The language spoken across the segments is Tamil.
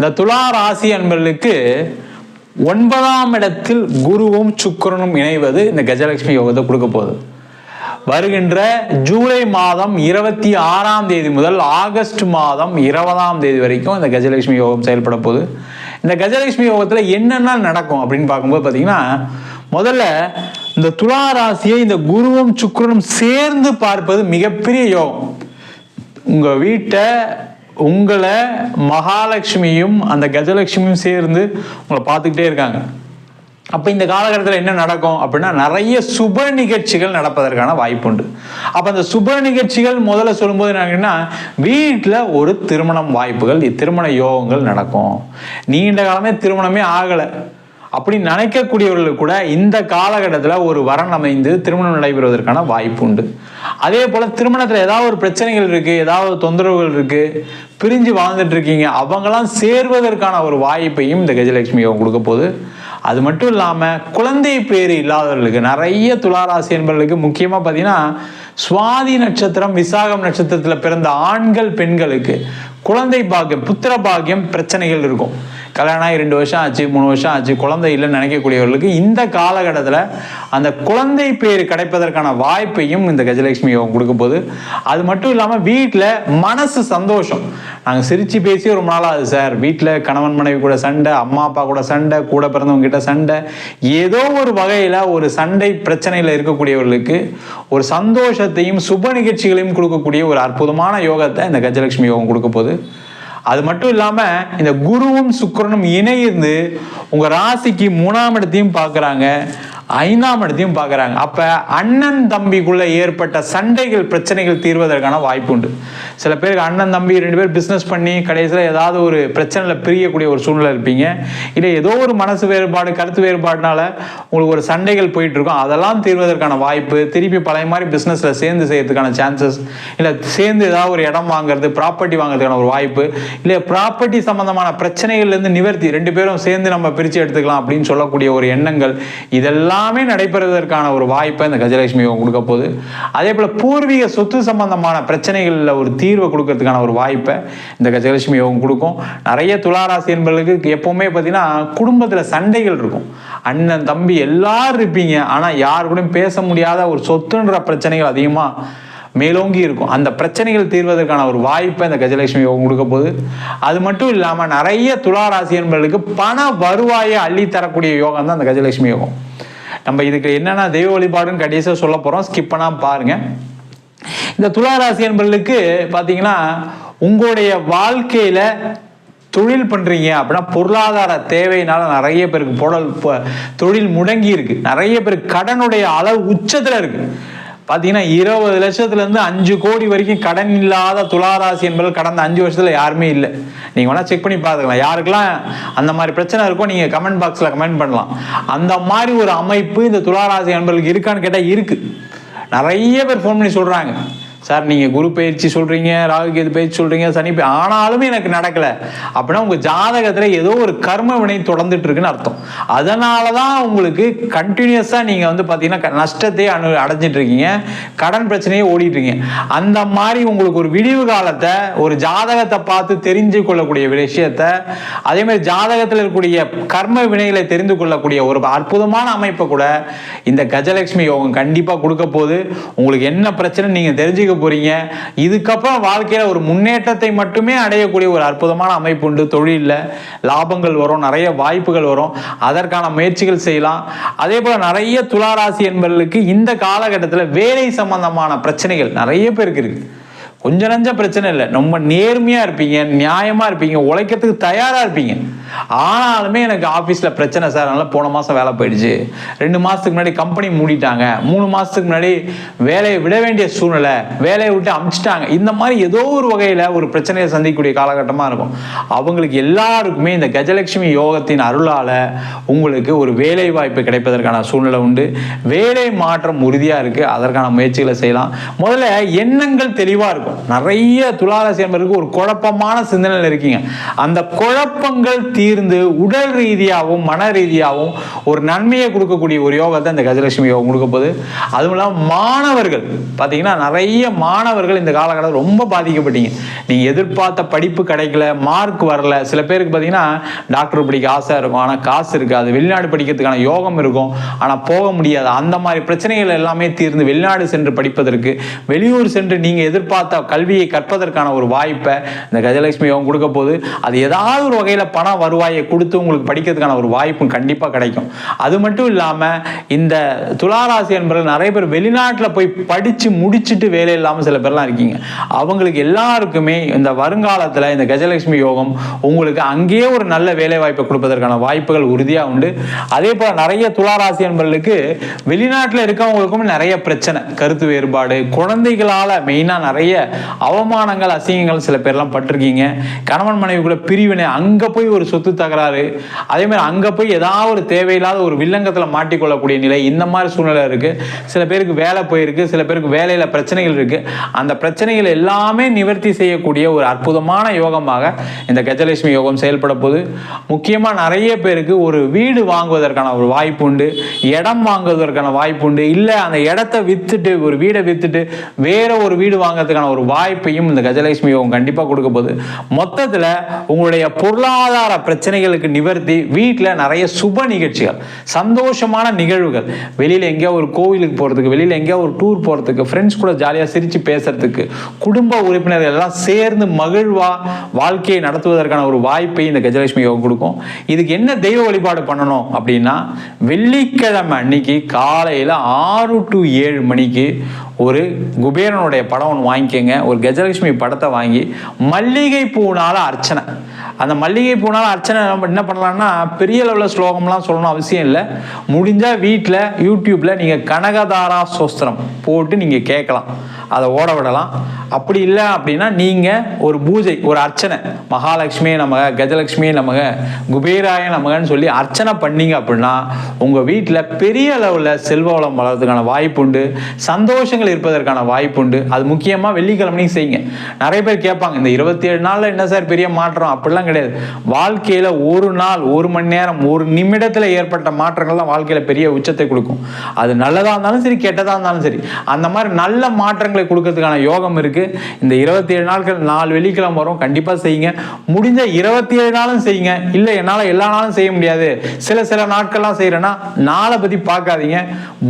இந்த துலா ராசி அன்பர்களுக்கு ஒன்பதாம் இடத்தில் குருவும் சுக்கிரனும் இணைவது இந்த கஜலட்சுமி யோகத்தை கொடுக்க போகுது. வருகின்ற ஜூலை மாதம் இருபத்தி ஆறாம் தேதி முதல் ஆகஸ்ட் மாதம் இருபதாம் தேதி வரைக்கும் இந்த கஜலட்சுமி யோகம் செயல்பட போகுது. இந்த கஜலட்சுமி யோகத்தில் என்னென்ன நடக்கும் அப்படின்னு பார்க்கும்போது பார்த்தீங்கன்னா முதல்ல இந்த துலா ராசியை இந்த குருவும் சுக்கிரனும் சேர்ந்து பார்ப்பது மிகப்பெரிய யோகம். உங்கள் வீட்டை உங்களை மகாலட்சுமியும் அந்த கஜலட்சுமியும் சேர்ந்து உங்களை பார்த்துக்கிட்டே இருக்காங்க. அப்போ இந்த காலகட்டத்தில் என்ன நடக்கும் அப்படின்னா நிறைய சுப நிகழ்ச்சிகள் நடப்பதற்கான வாய்ப்பு உண்டு. அப்போ அந்த சுப நிகழ்ச்சிகள் முதல்ல சொல்லும்போது என்னன்னா வீட்டில் ஒரு திருமணம் வாய்ப்புகள் திருமண யோகங்கள் நடக்கும். நீண்ட காலமே திருமணமே ஆகலை. அப்படி நினைக்கக்கூடியவர்களுக்கு கூட இந்த காலகட்டத்தில் ஒரு வரன் அமைந்து திருமணம் நடைபெறுவதற்கான வாய்ப்பு உண்டு. அதே போல் திருமணத்தில் ஏதாவது ஒரு பிரச்சனைகள் இருக்குது ஏதாவது தொந்தரவுகள் இருக்குது பிரிஞ்சு வாழ்ந்துட்டு இருக்கீங்க அவங்களாம் சேர்வதற்கான ஒரு வாய்ப்பையும் இந்த கஜலட்சுமி யோகம் கொடுக்க போகுது. அது மட்டும் இல்லாமல் குழந்தை பேர் இல்லாதவர்களுக்கு நிறைய துளாராசி என்பவர்களுக்கு முக்கியமாக பார்த்தீங்கன்னா சுவாதி நட்சத்திரம் விசாகம் நட்சத்திரத்தில் பிறந்த ஆண்கள் பெண்களுக்கு குழந்தை பாக்கியம் புத்திர பாக்கியம் பிரச்சனைகள் இருக்கும். கல்யாணம் ஆகி ரெண்டு வருஷம் ஆச்சு மூணு வருஷம் ஆச்சு குழந்தை இல்லைன்னு நினைக்கக்கூடியவர்களுக்கு இந்த காலகட்டத்தில் அந்த குழந்தை பேர் கிடைப்பதற்கான வாய்ப்பையும் இந்த கஜலட்சுமி யோகம் கொடுக்கும்போது அது மட்டும் இல்லாமல் வீட்டில் மனசு சந்தோஷம். நாங்கள் சிரித்து பேசி ரொம்ப நாளாகுது சார். வீட்டில் கணவன் மனைவி கூட சண்டை அம்மா அப்பா கூட சண்டை கூட பிறந்தவங்க கிட்ட சண்டை ஏதோ ஒரு வகையில் ஒரு சண்டை பிரச்சனையில் இருக்கக்கூடியவர்களுக்கு ஒரு சந்தோஷத்தையும் சுப நிகழ்ச்சிகளையும் கொடுக்கக்கூடிய ஒரு அற்புதமான யோகத்தை இந்த கஜலட்சுமி யோகம் கொடுக்க போகுது அது மட்டும் இல்லாம இந்த குருவும் சுக்கிரனும் இணைந்து உங்க ராசிக்கு மூணாம் இடத்தையும் பார்க்குறாங்க. ஐந்தாம் இடத்தையும் பார்க்குறாங்க. அப்போ அண்ணன் தம்பிக்குள்ளே ஏற்பட்ட சண்டைகள் பிரச்சனைகள் தீர்வதற்கான வாய்ப்பு உண்டு. சில பேருக்கு அண்ணன் தம்பி ரெண்டு பேர் பிஸ்னஸ் பண்ணி கடைசியில் ஏதாவது ஒரு பிரச்சனையில் பிரியக்கூடிய ஒரு சூழ்நிலை இருப்பீங்க. இல்லை ஏதோ ஒரு மனசு வேறுபாடு கருத்து வேறுபாடுனால உங்களுக்கு ஒரு சண்டைகள் போயிட்டுருக்கும். அதெல்லாம் தீர்வதற்கான வாய்ப்பு திருப்பி பழைய மாதிரி பிஸ்னஸில் சேர்ந்து செய்யறதுக்கான சான்சஸ் இல்லை சேர்ந்து ஏதாவது ஒரு இடம் வாங்குறது ப்ராப்பர்ட்டி வாங்குறதுக்கான ஒரு வாய்ப்பு இல்லை ப்ராப்பர்ட்டி சம்மந்தமான பிரச்சனைகள்லேருந்து நிவர்த்தி ரெண்டு பேரும் சேர்ந்து நம்ம பிரித்து எடுத்துக்கலாம் அப்படின்னு சொல்லக்கூடிய ஒரு எண்ணங்கள் இதெல்லாம் எல்லாமே நடைபெறுவதற்கான ஒரு வாய்ப்பை இந்த கஜலட்சுமி யோகம் கொடுக்க போகுது. அதே போல் பூர்வீக சொத்து சம்பந்தமான பிரச்சனைகளில் ஒரு தீர்வை கொடுக்கறதுக்கான ஒரு வாய்ப்பை இந்த கஜலட்சுமி யோகம் கொடுக்கும். நிறைய துளாராசி என்பவர்களுக்கு எப்போவுமே பார்த்தீங்கன்னா குடும்பத்தில் சண்டைகள் இருக்கும். அண்ணன் தம்பி எல்லாரும் இருப்பீங்க. ஆனால் யார் கூடயும் பேச முடியாத ஒரு சொத்துன்ற பிரச்சனைகள் அதிகமாக மேலோங்கி இருக்கும். அந்த பிரச்சனைகள் தீர்வதற்கான ஒரு வாய்ப்பை இந்த கஜலட்சுமி யோகம் கொடுக்க போகுது. அது மட்டும் இல்லாமல் நிறைய துளாராசி என்பவர்களுக்கு பண வருவாயை அள்ளி தரக்கூடிய யோகம் தான் அந்த கஜலட்சுமி யோகம். நம்ம இதுக்கு என்னென்ன தெய்வ வழிபாடுன்னு கடைசியாக சொல்ல போகிறோம் ஸ்கிப் பண்ணாம பாருங்க. இந்த துளாராசி என்பர்களுக்கு பார்த்தீங்கன்னா உங்களுடைய வாழ்க்கையில் தொழில் பண்ணுறீங்க அப்படின்னா பொருளாதார தேவையினால நிறைய பேருக்கு பொடல் தொழில் முடங்கி இருக்கு. நிறைய பேருக்கு கடனுடைய அளவு உச்சத்தில் இருக்குது பார்த்தீங்கன்னா இருபது லட்சத்துலேருந்து அஞ்சு கோடி வரைக்கும் கடன் இல்லாத துளாராசி என்பது கடந்த அஞ்சு வருஷத்தில் யாருமே இல்லை. நீங்கள் வேணால் செக் பண்ணி பார்த்துக்கலாம். யாருக்கெல்லாம் அந்த மாதிரி பிரச்சனை இருக்கோ நீங்கள் கமெண்ட் பாக்ஸில் கமெண்ட் பண்ணலாம். அந்த மாதிரி ஒரு அமைப்பு இந்த துளாராசி என்பதுக்கு இருக்கான்னு கேட்டால் இருக்குது நிறைய பேர் ஃபோன் பண்ணி சொல்கிறாங்க சார் நீங்கள் குரு பயிற்சி சொல்கிறீங்க ராகு கேது பயிற்சி சொல்கிறீங்க சனி ஆனாலும் ஆனாலுமே எனக்கு நடக்கலை. அப்படின்னா உங்கள் ஜாதகத்தில் ஏதோ ஒரு கர்ம வினை தொடர்ந்துட்டு இருக்குன்னு அர்த்தம். அதனால தான் உங்களுக்கு கண்டினியூஸாக நீங்கள் வந்து பார்த்தீங்கன்னா க- நஷ்டத்தையே அனு அடைஞ்சிட்டு இருக்கீங்க கடன் பிரச்சனையே ஓடிட்டு இருக்கீங்க. அந்த மாதிரி உங்களுக்கு ஒரு விடிவு காலத்தை ஒரு ஜாதகத்தை பார்த்து தெரிஞ்சு கொள்ளக்கூடிய விஷயத்த அதே மாதிரி ஜாதகத்தில் இருக்கக்கூடிய கர்ம வினைகளை தெரிந்து கொள்ளக்கூடிய ஒரு அற்புதமான அமைப்பை கூட இந்த கஜலட்சுமி யோகம் கண்டிப்பாக கொடுக்க போது உங்களுக்கு என்ன பிரச்சனை நீங்கள் தெரிஞ்சுக்க போறீங்க. இதுக்கப்புறம் வாழ்க்கையில் ஒரு முன்னேற்றத்தை மட்டுமே அடையக்கூடிய ஒரு அற்புதமான அமைப்பு உண்டு. தொழிலில் லாபங்கள் வரும் நிறைய வாய்ப்புகள் வரும். அதற்கான முயற்சிகள் செய்யலாம். அதே போல் நிறைய துளாராசி என்பவர்களுக்கு இந்த காலகட்டத்தில் வேலை சம்பந்தமான பிரச்சனைகள் நிறைய பேருக்கு இருக்கு. கொஞ்சம் நஞ்ச பிரச்சனை இல்லை. ரொம்ப நேர்மையாக இருப்பீங்க நியாயமாக இருப்பீங்க உழைக்கிறதுக்கு தயாராக இருப்பீங்க. ஆனாலுமே எனக்கு ஆஃபீஸில் பிரச்சனை சார். அதனால் போன மாதம் வேலை போயிடுச்சு. ரெண்டு மாதத்துக்கு முன்னாடி கம்பெனி மூடிட்டாங்க. மூணு மாதத்துக்கு முன்னாடி வேலையை விட வேண்டிய சூழ்நிலை வேலையை விட்டு அமுச்சிட்டாங்க. இந்த மாதிரி ஏதோ ஒரு வகையில் ஒரு பிரச்சனையை சந்திக்கக்கூடிய காலகட்டமாக இருக்கும். அவங்களுக்கு எல்லாருக்குமே இந்த கஜலட்சுமி யோகத்தின் அருளால் உங்களுக்கு ஒரு வேலை வாய்ப்பு கிடைப்பதற்கான சூழ்நிலை உண்டு. வேலை மாற்றம் உறுதியாக இருக்குது அதற்கான முயற்சிகளை செய்யலாம். முதல்ல எண்ணங்கள் தெளிவாக இருக்கும். நிறைய துளாராசி இருக்கு ஒரு குழப்பமான சிந்தனையில் இருக்கீங்க. அந்த குழப்பங்கள் தீர்ந்து உடல் ரீதியாகவும் மன ரீதியாகவும் ஒரு நன்மையை கொடுக்கக்கூடிய ஒரு யோகத்தை இந்த கஜலட்சுமி யோகம் கொடுக்க போகுது. அதுவும் இல்லாமல் மாணவர்கள் பார்த்தீங்கன்னா நிறைய மாணவர்கள் இந்த காலகட்டத்தில் ரொம்ப பாதிக்கப்பட்டீங்க. நீங்கள் எதிர்பார்த்த படிப்பு கிடைக்கல மார்க் வரல. சில பேருக்கு பார்த்தீங்கன்னா டாக்டர் படிக்க ஆசை இருக்கும். ஆனால் காசு இருக்காது. வெளிநாடு படிக்கிறதுக்கான யோகம் இருக்கும். ஆனால் போக முடியாது. அந்த மாதிரி பிரச்சனைகள் எல்லாமே தீர்ந்து வெளிநாடு சென்று படிப்பதற்கு வெளியூர் சென்று நீங்கள் எதிர்பார்த்த கல்வியை கற்பதற்கான ஒரு வாய்ப்பை இந்த கஜலட்சுமி யோகம் கொடுக்க போது அது ஏதாவது ஒரு வகையில் பண வருவாயை கொடுத்து உங்களுக்கு படிக்கிறதுக்கான ஒரு வாய்ப்பும் கண்டிப்பாக கிடைக்கும். அது மட்டும் இல்லாமல் இந்த துளாராசி என்பவர்கள் நிறைய பேர் வெளிநாட்டில் போய் படித்து முடிச்சுட்டு வேலை இல்லாமல் சில பேர்லாம் இருக்கீங்க. அவங்களுக்கு எல்லாருக்குமே இந்த வருங்காலத்தில் இந்த கஜலட்சுமி யோகம் உங்களுக்கு அங்கேயே ஒரு நல்ல வேலை வாய்ப்பை கொடுப்பதற்கான வாய்ப்புகள் உறுதியாக உண்டு. அதே போல் நிறைய துளாராசி என்பவர்களுக்கு வெளிநாட்டில் இருக்கவங்களுக்கும் நிறைய பிரச்சனை. கருத்து வேறுபாடு குழந்தைகளால் மெயினாக நிறைய அவமானங்கள் அசிங்கங்கள் சில பேர்லாம் பட்டிருக்கீங்க. கணவன் மனைவிக்குள்ள பிரிவினை அங்கே போய் ஒரு சொத்து தகராறு. அதே மாதிரி அங்கே போய் ஏதாவது ஒரு தேவையில்லாத ஒரு வில்லங்கத்தில் மாட்டிக்கொள்ளக்கூடிய நிலை இந்த மாதிரி சூழ்நிலை இருக்குது சில பேருக்கு வேலை போயிருக்கு சில பேருக்கு வேலையில் பிரச்சனைகள் இருக்குது அந்த பிரச்சனைகள் எல்லாமே நிவர்த்தி செய்யக்கூடிய ஒரு அற்புதமான யோகமாக இந்த கஜலட்சுமி யோகம் செயல்பட போது முக்கியமாக நிறைய பேருக்கு ஒரு வீடு வாங்குவதற்கான ஒரு வாய்ப்பு உண்டு. இடம் வாங்குவதற்கான வாய்ப்பு உண்டு. இல்லை அந்த இடத்த வித்துட்டு ஒரு வீடை வித்துட்டு வேற ஒரு வீடு வாங்குறதுக்கான ஒரு வாய்ப்பையும் இந்த கஜலட்சுமி யோகம் கண்டிப்பாக கொடுக்க போகுது. மொத்தத்தில் உங்களுடைய பொருளாதார பிரச்சனைகளுக்கு நிவர்த்தி வீட்டில் நிறைய சுப நிகழ்ச்சிகள் சந்தோஷமான நிகழ்வுகள். வெளியில் எங்கேயோ ஒரு கோவிலுக்கு போகிறதுக்கு வெளியில் எங்கேயோ ஒரு டூர் போகிறதுக்கு ஃப்ரெண்ட்ஸ் கூட ஜாலியாக சிரித்து பேசுகிறதுக்கு குடும்ப உறுப்பினர்கள் எல்லாம் சேர்ந்து மகிழ்வாக வாழ்க்கையை நடத்துவதற்கான ஒரு வாய்ப்பை இந்த கஜலட்சுமி யோகம் கொடுக்கும். இதுக்கு என்ன தெய்வ வழிபாடு பண்ணணும் அப்படின்னா வெள்ளிக்கிழமை அன்னைக்கு காலையில் ஆறு டு ஏழு மணிக்கு ஒரு குபேரனுடைய படம் ஒன்று வாங்கிக்கோங்க. ஒரு கஜலட்சுமி படத்தை வாங்கி மல்லிகை பூனால அர்ச்சனை. அந்த மல்லிகை பூனால் அர்ச்சனை நம்ம என்ன பண்ணலாம்னா பெரிய லெவலில் ஸ்லோகம்லாம் சொல்லணும் அவசியம் இல்லை. முடிஞ்சால் வீட்டில் யூடியூப்பில் நீங்கள் கனகதாரா சோஸ்திரம் போட்டு நீங்கள் கேட்கலாம். அதை ஓட விடலாம். அப்படி இல்லை அப்படின்னா நீங்கள் ஒரு பூஜை ஒரு அர்ச்சனை. மகாலட்சுமியே நமக கஜலட்சுமியே நமக குபேராய நமகன்னு சொல்லி அர்ச்சனை பண்ணீங்க அப்படின்னா உங்கள் வீட்டில் பெரிய அளவில் செல்வ வளம் வளர்றதுக்கான வாய்ப்பு உண்டு. சந்தோஷங்கள் இருப்பதற்கான வாய்ப்பு உண்டு. அது முக்கியமாக வெள்ளிக்கிழமையும் செய்யுங்க. நிறைய பேர் கேட்பாங்க இந்த இருபத்தி ஏழு நாளில் என்ன சார் பெரிய மாற்றம்? அப்படிலாம் கிடையாது. வாழ்க்கையில் ஒரு நாள் ஒரு மணி நேரம் ஒரு நிமிடத்தில் ஏற்பட்ட மாற்றங்கள்லாம் வாழ்க்கையில் பெரிய உச்சத்தை கொடுக்கும். அது நல்லதாக இருந்தாலும் சரி கெட்டதாக இருந்தாலும் சரி. அந்த மாதிரி நல்ல மாற்றங்களை கொடுக்கறதுக்கான யோகம் இருக்கு. இந்த இருபத்தி ஏழு நாட்கள் நாலு வெள்ளிக்கிழமை வரும். கண்டிப்பாக செய்யுங்க. முடிஞ்ச இருபத்தி ஏழு நாளும் செய்யுங்க. இல்லை என்னால் எல்லா நாளும் செய்ய முடியாது. சில சில நாட்கள்லாம் செய்கிறேன்னா நாளை பற்றி பார்க்காதீங்க.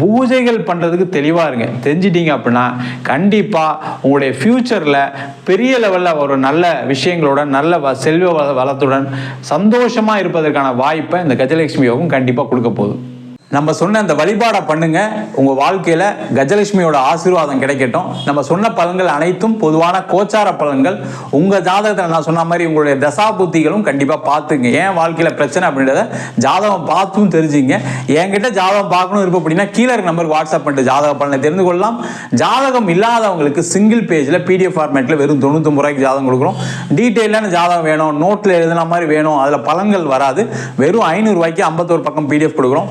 பூஜைகள் பண்ணுறதுக்கு தெளிவாக இருங்க. தெரிஞ்சிட்டீங்க அப்படின்னா கண்டிப்பாக உங்களுடைய ஃப்யூச்சரில் பெரிய லெவலில் ஒரு நல்ல விஷயங்களோட நல்ல செல்வ வளத்துடன் சந்தோஷமாக இருப்பதற்கான வாய்ப்பை இந்த கஜலட்சுமி யோகம் கண்டிப்பாக கொடுக்க போகுது. நம்ம சொன்ன அந்த வழிபாடை பண்ணுங்க. உங்க வாழ்க்கையில கஜலட்சுமியோட ஆசீர்வாதம் கிடைக்கட்டும். நம்ம சொன்ன பலன்கள் அனைத்தும் பொதுவான கோச்சார பலன்கள். உங்க ஜாதகத்தில் நான் சொன்ன மாதிரி உங்களுடைய தசா புத்திகளும் கண்டிப்பா பார்த்துங்க. ஏன் வாழ்க்கையில பிரச்சனை அப்படின்றத ஜாதகம் பார்த்தும் தெரிஞ்சுங்க. என்கிட்ட ஜாதகம் பார்க்கணும் இருப்போம் அப்படின்னா கீழே இருக்க நம்பருக்கு வாட்ஸ்அப் பண்ணிட்டு ஜாதக பலனை தெரிந்து கொள்ளலாம். ஜாதகம் இல்லாதவங்களுக்கு சிங்கிள் பேஜில் பிடிஎஃப் ஃபார்மேட்டில் வெறும் தொண்ணூத்தொம்பது ரூபாய்க்கு ஜாதகம் கொடுக்குறோம் டீட்டெயிலான ஜாதகம் வேணும். நோட்டில் எழுதுன மாதிரி வேணும். அதில் பலன்கள் வராது. வெறும் ஐநூறுரூவாய்க்கு ஐம்பத்தோரு பக்கம் பிடிஎஃப் கொடுக்குறோம்